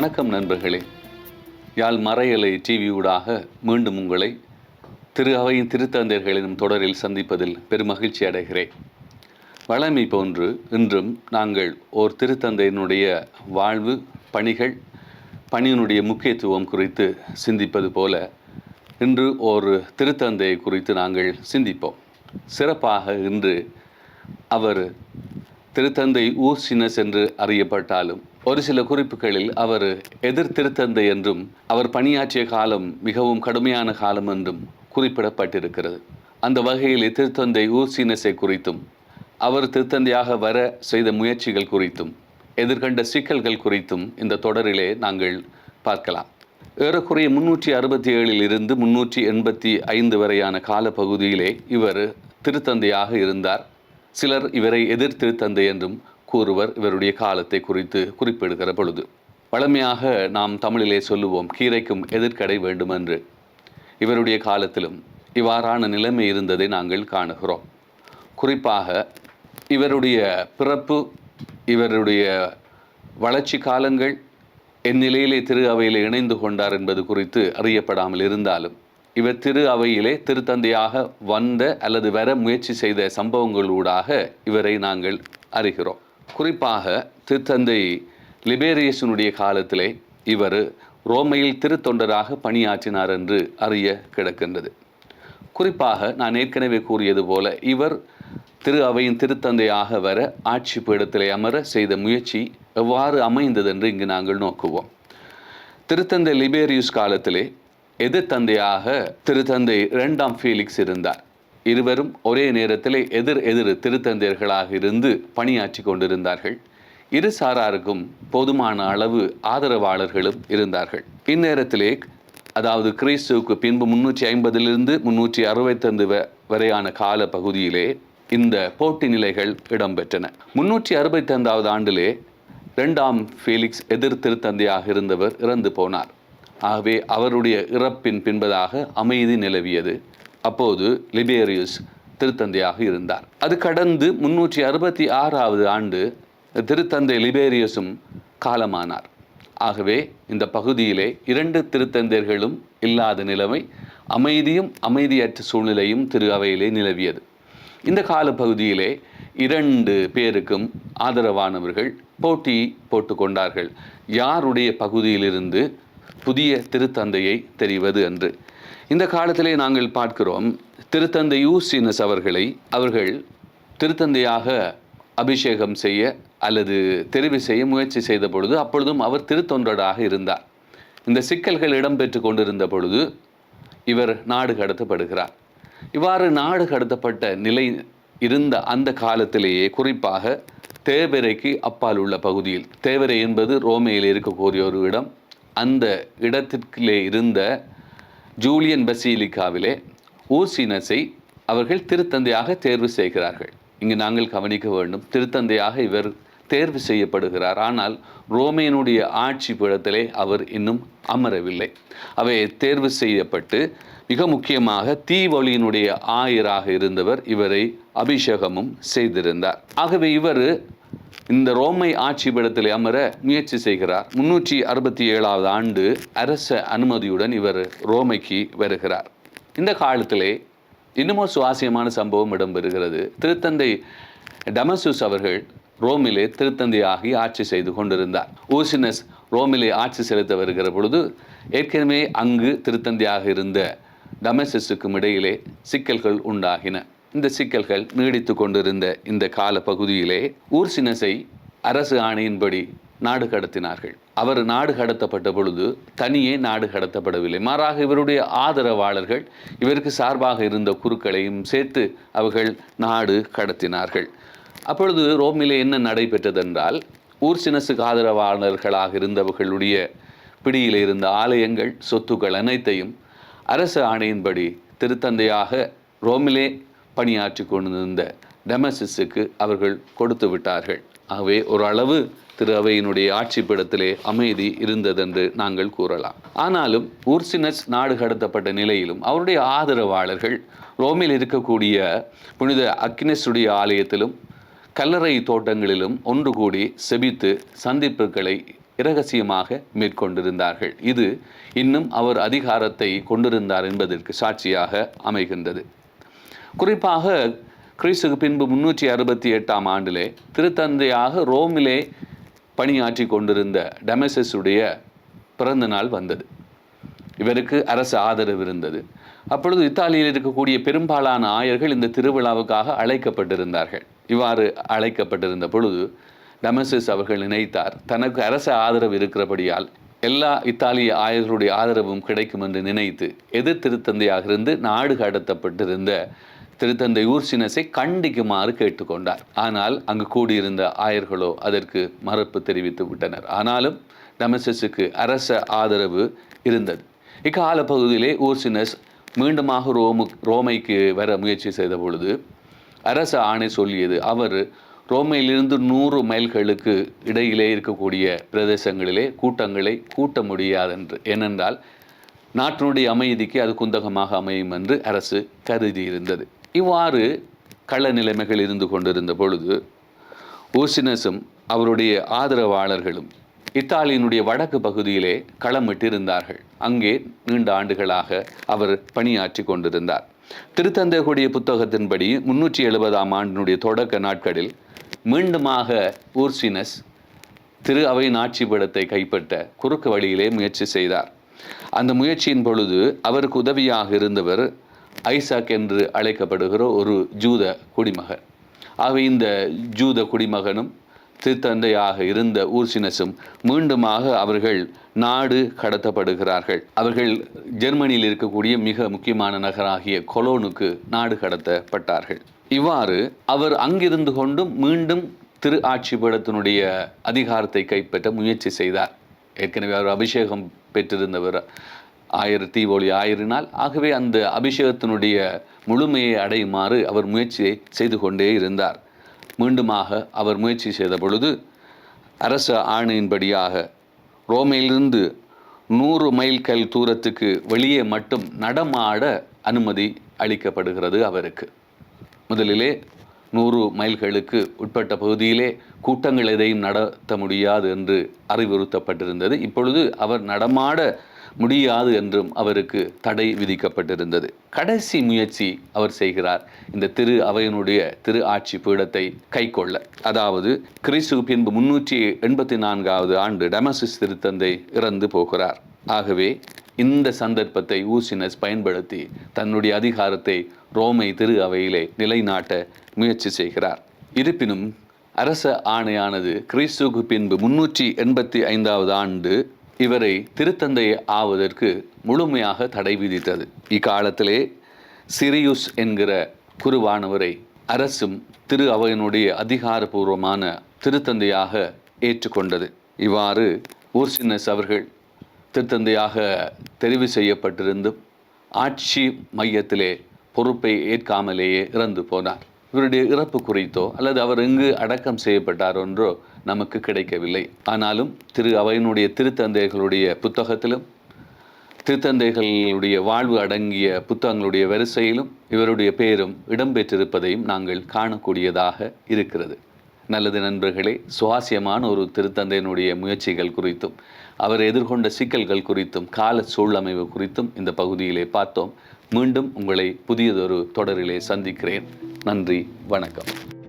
வணக்கம் நண்பர்களே. யாழ் மறையலை டிவியூடாக மீண்டும் உங்களை திரு அவையின் திருத்தந்தையர்களின் தொடரில் சந்திப்பதில் பெருமகிழ்ச்சி அடைகிறேன். வளமை போன்று இன்றும் நாங்கள் ஓர் திருத்தந்தையினுடைய வாழ்வு பணிகள் பணியினுடைய முக்கியத்துவம் குறித்து சிந்திப்பது போல இன்று ஒரு திருத்தந்தையை குறித்து நாங்கள் சிந்திப்போம். சிறப்பாக இன்று அவர் திருத்தந்தை ஊர் சின்னஸ் என்று அறியப்பட்டாலும் ஒரு சில குறிப்புகளில் அவர் எதிர் திருத்தந்தை என்றும் அவர் பணியாற்றிய காலம் மிகவும் கடுமையான காலம் என்றும் குறிப்பிடப்பட்டிருக்கிறது. அந்த வகையில் திருத்தந்தை ஊர்சினஸை குறித்தும் அவர் திருத்தந்தையாக வர செய்த முயற்சிகள் குறித்தும் எதிர்கண்ட சிக்கல்கள் குறித்தும் இந்த தொடரிலே நாங்கள் பார்க்கலாம். ஏறக்குறைய முன்னூற்றி அறுபத்தி ஏழில் இருந்து முன்னூற்றி எண்பத்தி ஐந்து வரையான காலப்பகுதியிலே இவர் திருத்தந்தையாக இருந்தார். சிலர் இவரை எதிர் திருத்தந்தை என்றும் கூறுவர் இவருடைய காலத்தை குறித்து குறிப்பிடுகிற பொழுது. வழமையாக நாம் தமிழிலே சொல்லுவோம் கீரைக்கும் எதிர்க்கடை வேண்டும் என்று இவருடைய காலத்திலும் இவ்வாறான நிலைமை இருந்ததை நாங்கள் காணுகிறோம். குறிப்பாக இவருடைய பிறப்பு இவருடைய வளர்ச்சி காலங்கள் என் நிலையிலே திரு அவையில் இணைந்து கொண்டார் என்பது குறித்து அறியப்படாமல் இருந்தாலும் இவர் திரு அவையிலே திருத்தந்தையாக வந்த அல்லது வர முயற்சி செய்த சம்பவங்களூடாக இவரை நாங்கள் அறிகிறோம். குறிப்பாக திருத்தந்தை லிபேரியஸனுடைய காலத்திலே இவர் ரோமையில் திருத்தொண்டராக பணியாற்றினார் என்று அறிய கிடக்கின்றது. குறிப்பாக நான் ஏற்கனவே கூறியது போல இவர் திரு அவையின் திருத்தந்தையாக வர ஆட்சி பீடத்திலே அமர செய்த முயற்சி எவ்வாறு அமைந்தது என்று இங்கு நாங்கள் நோக்குவோம். திருத்தந்தை லிபேரியுஸ் காலத்திலே எதிர்த்தந்தையாக திருத்தந்தை இரண்டாம் ஃபீலிக்ஸ் இருந்தார். இருவரும் ஒரே நேரத்திலே எதிர் எதிர் திருத்தந்தையர்களாக இருந்து பணியாற்றி கொண்டிருந்தார்கள். இரு சாராருக்கும் போதுமான அளவு ஆதரவாளர்களும் இருந்தார்கள். இந்நேரத்திலே அதாவது கிறிஸ்துவுக்கு பின்பு முன்னூற்றி ஐம்பதிலிருந்து முன்னூற்றி அறுபத்தைந்து வரையான கால பகுதியிலே இந்த போட்டி நிலைகள் இடம்பெற்றன. முன்னூற்றி அறுபத்தைந்தாவது ஆண்டிலே இரண்டாம் ஃபீலிக்ஸ் எதிர் திருத்தந்தையாக இருந்தவர் இறந்து போனார். ஆகவே அவருடைய இறப்பின் பின்பதாக அமைதி நிலவியது. அப்போது லிபேரியஸ் திருத்தந்தையாக இருந்தார். அது கடந்து முன்னூற்றி அறுபத்தி ஆறாவது ஆண்டு திருத்தந்தை லிபேரியஸும் காலமானார். ஆகவே இந்த பகுதியிலே இரண்டு திருத்தந்தையர்களும் இல்லாத நிலைமை அமைதியும் அமைதியற்ற சூழ்நிலையும் திரு அவையிலே நிலவியது. இந்த கால பகுதியிலே இரண்டு பேருக்கும் ஆதரவானவர்கள் போட்டி போட்டு கொண்டார்கள். யாருடைய பகுதியிலிருந்து புதிய திருத்தந்தையை தெரிவது என்று இந்த காலத்திலே நாங்கள் பார்க்கிறோம் திருத்தந்தை யூசினஸ் அவர்களை அவர்கள் திருத்தந்தையாக அபிஷேகம் செய்ய அல்லது தெரிவு செய்ய முயற்சி செய்த பொழுது அப்பொழுதும் அவர் திருத்தொண்டராக இருந்தார். இந்த சிக்கல்கள் இடம்பெற்று கொண்டிருந்த பொழுது இவர் நாடு கடத்தப்படுகிறார். இவ்வாறு நாடு கடத்தப்பட்ட நிலை இருந்த அந்த காலத்திலேயே குறிப்பாக தேவரைக்கு அப்பால் உள்ள பகுதியில் தேவரை என்பது ரோமையில் இருக்கக்கூடிய ஒரு இடம் அந்த இடத்திற்கிலே இருந்த ஜூலியன் பசீலிக்காவிலே ஊசினஸை அவர்கள் திருத்தந்தையாக தேர்வு செய்கிறார்கள். இங்கு நாங்கள் கவனிக்க வேண்டும் திருத்தந்தையாக இவர் தேர்வு செய்யப்படுகிறார். ஆனால் ரோமையனுடைய ஆட்சி பீடத்திலே அவர் இன்னும் அமரவில்லை. அவை தேர்வு செய்யப்பட்டு மிக முக்கியமாக தீவொலியினுடைய ஆயராக இருந்தவர் இவரை அபிஷேகமும் செய்திருந்தார். ஆகவே இவர் இந்த ரோமை ஆட்சி பீடத்தில் அமர முயற்சி செய்கிறார். முன்னூற்றி அறுபத்தி ஏழாவது ஆண்டு அரச அனுமதியுடன் இவர் ரோமைக்கு வருகிறார். இந்த காலத்திலே இன்னமும் சுவாரஸ்யமான சம்பவம் இடம்பெறுகிறது. திருத்தந்தை டமசூஸ் அவர்கள் ரோமிலே திருத்தந்தையாகி ஆட்சி செய்து கொண்டிருந்தார். ஊசினஸ் ரோமிலே ஆட்சி செலுத்த வருகிற பொழுது ஏற்கனவே அங்கு திருத்தந்தையாக இருந்த டமசஸுக்கும் இடையிலே சிக்கல்கள் உண்டாகின. இந்த சிக்கல்கள் நீடித்து கொண்டிருந்த இந்த கால பகுதியிலே ஊர்சினசை அரசு ஆணையின்படி நாடு கடத்தினார்கள். அவர் நாடு கடத்தப்பட்ட பொழுது தனியே நாடு கடத்தப்படவில்லை. மாறாக இவருடைய ஆதரவாளர்கள் இவருக்கு சார்பாக இருந்த குருக்களையும் சேர்த்து அவர்கள் நாடு கடத்தினார்கள். அப்பொழுது ரோமிலே என்ன நடைபெற்றதென்றால் ஊர்சினசுக்கு ஆதரவாளர்களாக இருந்தவர்களுடைய பிடியில் இருந்த ஆலயங்கள் சொத்துக்கள் அனைத்தையும் அரசு ஆணையின்படி திருத்தந்தையாக ரோமிலே பணியாற்றி கொண்டிருந்த டெமசிஸுக்கு அவர்கள் கொடுத்து விட்டார்கள். ஆகவே ஓரளவு திரு அவையினுடைய ஆட்சி பீடத்திலே அமைதி இருந்ததென்று நாங்கள் கூறலாம். ஆனாலும் ஊர்சினஸ் நாடு கடத்தப்பட்ட நிலையிலும் அவருடைய ஆதரவாளர்கள் ரோமில் இருக்கக்கூடிய புனித அக்னஸுடைய ஆலயத்திலும் கல்லறை தோட்டங்களிலும் ஒன்று கூடி செபித்து சந்திப்புகளை இரகசியமாக மேற்கொண்டிருந்தார்கள். இது இன்னும் அவர் அதிகாரத்தை கொண்டிருந்தார் என்பதற்கு சாட்சியாக அமைகின்றது. குறிப்பாக கிறிஸ்துக்கு பின்பு முன்னூற்றி அறுபத்தி எட்டாம் ஆண்டிலே திருத்தந்தையாக ரோமிலே பணியாற்றி கொண்டிருந்த டெமசஸுடைய பிறந்த நாள் வந்தது. இவருக்கு அரசு ஆதரவு இருந்தது. அப்பொழுது இத்தாலியில் இருக்கக்கூடிய பெரும்பாலான ஆயர்கள் இந்த திருவிழாவுக்காக அழைக்கப்பட்டிருந்தார்கள். இவ்வாறு அழைக்கப்பட்டிருந்த பொழுது டெமசஸ் அவர்கள் நினைத்தார் தனக்கு அரசு ஆதரவு இருக்கிறபடியால் எல்லா இத்தாலிய ஆயர்களுடைய ஆதரவும் கிடைக்கும் என்று நினைத்து எதிர் திருத்தந்தையாக இருந்து நாடு கடத்தப்பட்டிருந்த திருத்தந்தை ஊர்சினஸை கண்டிக்குமாறு கேட்டுக்கொண்டார். ஆனால் அங்கு கூடியிருந்த ஆயர்களோ அதற்கு மறுப்பு தெரிவித்து விட்டனர். ஆனாலும் டமசஸுக்கு அரச ஆதரவு இருந்தது. இக்கால பகுதியிலே ஊர்சினஸ் மீண்டுமாக ரோமு ரோமைக்கு வர முயற்சி செய்த பொழுது அரச ஆணை சொல்லியது அவர் ரோமையிலிருந்து நூறு மைல்களுக்கு இடையிலே இருக்கக்கூடிய பிரதேசங்களிலே கூட்டங்களை கூட்ட முடியாதென்று. ஏனென்றால் நாட்டினுடைய அமைதிக்கு அது குந்தகமாக அமையும் என்று அரசு கருதியிருந்தது. இவ்வாறு கள நிலைமைகள் இருந்து கொண்டிருந்த பொழுது ஊசினஸும் அவருடைய ஆதரவாளர்களும் இத்தாலியினுடைய வடக்கு பகுதியிலே களமிட்டிருந்தார்கள். அங்கே நீண்ட ஆண்டுகளாக அவர் பணியாற்றி கொண்டிருந்தார். திருத்தந்தைகுடைய புத்தகத்தின்படி முன்னூற்றி எழுபதாம் ஆண்டினுடைய தொடக்க நாட்களில் மீண்டுமாக ஊர்சினஸ் திரு அவை நாட்சிபடத்தை கைப்பற்ற குறுக்கு வழியிலே முயற்சி செய்தார். அந்த முயற்சியின் பொழுது அவருக்கு உதவியாக இருந்தவர் ஐசாக் என்று அழைக்கப்படுகிற ஒரு ஜூத குடிமகன். ஆகவே இந்த ஜூத குடிமகனும் திருத்தந்தையாக இருந்த ஊர்சினஸும் மீண்டுமாக அவர்கள் நாடு கடத்தப்படுகிறார்கள். அவர்கள் ஜெர்மனியில் இருக்கக்கூடிய மிக முக்கியமான நகராகிய கொலோனுக்கு நாடு கடத்தப்பட்டார்கள். இவ்வாறு அவர் அங்கிருந்து கொண்டும் மீண்டும் திரு ஆட்சிபடத்தினுடைய அதிகாரத்தை கைப்பற்ற முயற்சி செய்தார். ஏற்கனவே அவர் அபிஷேகம் பெற்றிருந்தவர் ஆயிரத்தி ஒளி ஆயிரினால். ஆகவே அந்த அபிஷேகத்தினுடைய முழுமையை அடையுமாறு அவர் முயற்சியை செய்து கொண்டே இருந்தார். மீண்டுமாக அவர் முயற்சி செய்த பொழுது அரச ஆணையின்படியாக ரோமையிலிருந்து நூறு மைல் கல் தூரத்துக்கு வெளியே மட்டும் நடமாட அனுமதி அளிக்கப்படுகிறது அவருக்கு. முதலிலே நூறு மைல்களுக்கு உட்பட்ட பகுதியிலே கூட்டங்கள் எதையும் நடத்த முடியாது என்று அறிவுறுத்தப்பட்டிருந்தது. இப்பொழுது அவர் நடமாட முடியாது என்றும் அவருக்கு தடை விதிக்கப்பட்டிருந்தது. கடைசி முயற்சி அவர் செய்கிறார். இந்த திரு அவையினுடைய திரு ஆட்சி பீடத்தை கைக்கொள்ள. அதாவது கிறிஸ்து பின்பு முன்னூற்றி எண்பத்தி நான்காவது ஆண்டு டெமசிஸ் திருத்தந்தை இறந்து போகிறார். ஆகவே இந்த சந்தர்ப்பத்தை ஊசினஸ் பயன்படுத்தி தன்னுடைய அதிகாரத்தை ரோமை திரு அவையிலே நிலைநாட்ட முயற்சி செய்கிறார். இருப்பினும் அரச ஆணையானது கிறிஸ்துக்கு பின்பு முன்னூற்றி எண்பத்தி ஐந்தாவது ஆண்டு இவரை திருத்தந்தை ஆவதற்கு முழுமையாக தடை விதித்தது. இக்காலத்திலே சிரியுஸ் என்கிற குருவானவரை அரசும் திரு அவையினுடைய அதிகாரபூர்வமான திருத்தந்தையாக ஏற்றுக்கொண்டது. இவ்வாறு ஊர்சின்னஸ் அவர்கள் திருத்தந்தையாக தெரிவு செய்யப்பட்டிருந்தும் ஆட்சி மையத்திலே பொறுப்பை ஏற்காமலேயே இறந்து போனார். இவருடைய இறப்பு குறித்தோ அல்லது அவர் எங்கு அடக்கம் செய்யப்பட்டார் என்றோ நமக்கு கிடைக்கவில்லை. ஆனாலும் திரு அவையினுடைய திருத்தந்தைகளுடைய புத்தகத்திலும் திருத்தந்தைகளுடைய வாழ்வு அடங்கிய புத்தகங்களுடைய வரிசையிலும் இவருடைய பெயரும் இடம்பெற்றிருப்பதையும் நாங்கள் காணக்கூடியதாக இருக்கிறது. நல்லது நண்பர்களே சுவாசியமான ஒரு திருத்தந்தையினுடைய முயற்சிகள் குறித்தும் அவர் எதிர்கொண்ட சிக்கல்கள் குறித்தும் கால சூழமைவு குறித்தும் இந்த பகுதியிலே பார்த்தோம். மீண்டும் உங்களை புதியதொரு தொடரிலே சந்திக்கிறேன். நன்றி வணக்கம்.